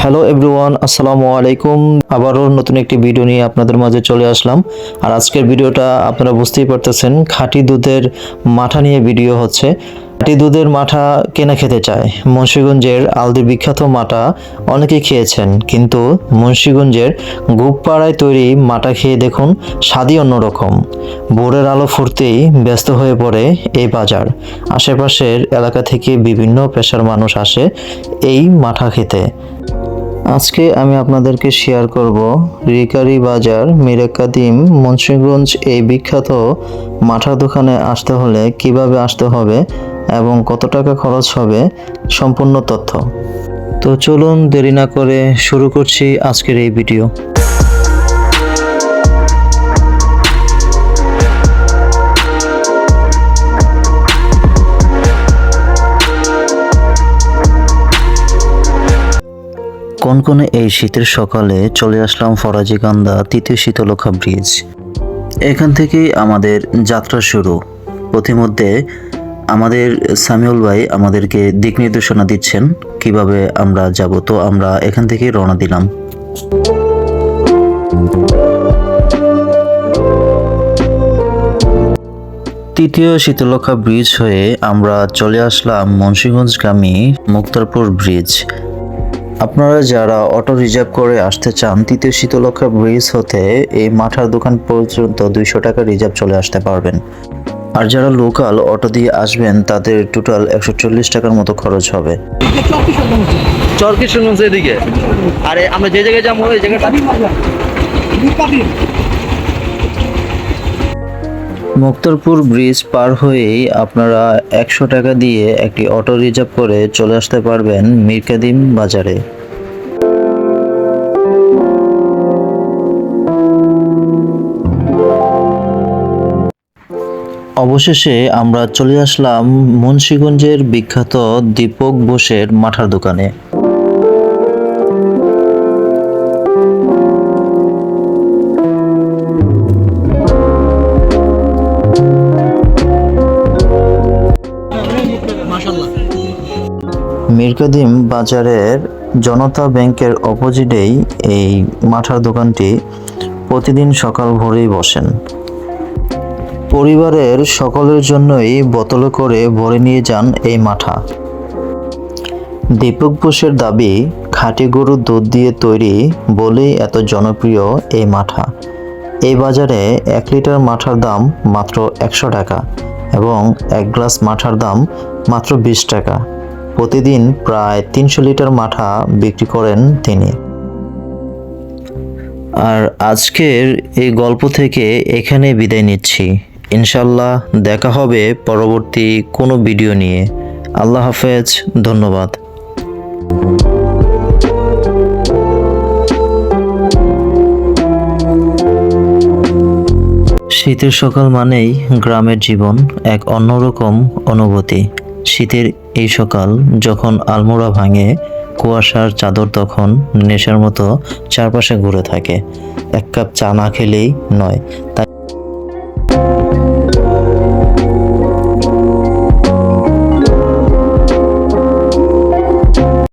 Hello everyone আসসালামু আলাইকুম আবারও নতুন একটি ভিডিও নিয়ে আপনাদের মাঝে চলে আসলাম। আর আজকের ভিডিওটা আপনারা বুঝতেই পারতেছেন, খাঁটি দুধের মাঠা নিয়ে ভিডিও হচ্ছে। খাঁটি দুধের মাঠা কেনা খেতে চায়। মুন্সীগঞ্জের আলদির বিখ্যাত মাঠা অনেকেই খেয়েছেন, কিন্তু মুন্সীগঞ্জের গুপপাড়ায় তৈরি মাঠা খেয়ে দেখুন স্বাদই অন্যরকম। ভোরের আলো ফুটতেই ব্যস্ত হয়ে পড়ে এই বাজার। আশেপাশের এলাকা থেকে বিভিন্ন পেশার মানুষ আসে এই মাঠা খেতে। আজকে আমি আপনাদেরকে শেয়ার করব রিকারি বাজার মিরাকাদিম মুন্সিগঞ্জ এই বিখ্যাত মাঠার দোকানে আসতে হলে কীভাবে আসতে হবে এবং কত টাকা খরচ হবে সম্পূর্ণ তথ্য। তো চলুন দেরি না করে শুরু করছি আজকের এই ভিডিও কনকনে এই শীতের সকালে চলে আসলাম ফরাজিকান্দা তৃতীয় শীতলক্ষা ব্রিজ। এখান থেকেই আমাদের যাত্রা শুরু। প্রতিমধ্যে আমাদের সামিউল ভাই আমাদেরকে দিক নির্দেশনা দিচ্ছেন কীভাবে আমরা যাব। তো আমরা এখান থেকেই রওনা দিলাম। তৃতীয় শীতলক্ষা ব্রিজ হয়ে আমরা চলে আসলাম মুন্সিগঞ্জগামী মুক্তারপুর ব্রিজ। আপনারা যারা অটো রিজার্ভ করে আসতে চান, তৃতীয় শীতলক্ষা ব্রিজ হতে এই মাঠার দোকান পর্যন্ত দুইশো টাকা রিজার্ভ চলে আসতে পারবেন। আর যারা লোকাল অটো দিয়ে আসবেন, তাদের টোটাল একশো চল্লিশ টাকার মতো খরচ হবে। এদিকে। আরে, আমরা যে জায়গায় যাব, ওই জায়গাটা মুক্তারপুর ব্রিজ পার হয়েই আপনারা একশো টাকা দিয়ে একটি অটো রিজার্ভ করে চলে আসতে পারবেন মিরকাদিম বাজারে। অবশেষে আমরা চলে আসলাম মুন্সীগঞ্জের বিখ্যাত দীপক বোসের মাঠার দোকানে। মিরকাদিম বাজারের জনতা ব্যাংকের অপোজিটেই এই মাঠার দোকানটি প্রতিদিন সকাল ভোরেই বসেন। পরিবারের সকলের জন্যই বোতলে করে ভরে নিয়ে যান এই মাঠা। দীপক বোসের দাবি, খাঁটি গরুর দুধ দিয়ে তৈরি বলেই এত জনপ্রিয় এই মাঠা। এই বাজারে এক লিটার মাঠার দাম মাত্র একশো টাকা। এবং এক গ্লাস মাঠার দাম মাত্র বিশ টাকা। প্রতিদিন প্রায় তিনশো লিটার মাঠা বিক্রি করেন তিনি। আর আজকের এই গল্প থেকে এখানে বিদায় নিচ্ছি। ইনশাল্লাহ দেখা হবে পরবর্তী কোনো ভিডিও নিয়ে। আল্লাহ হাফেজ, ধন্যবাদ। শীতের সকাল মানেই গ্রামের জীবন এক অন্যরকম অনুভূতি। শীতের এই সকাল যখন আলমোড়া ভাঙে, কুয়াশার চাদর তখন নেশার মতো চারপাশে ঘুরে থাকে। এক কাপ চা না খেলেই নয়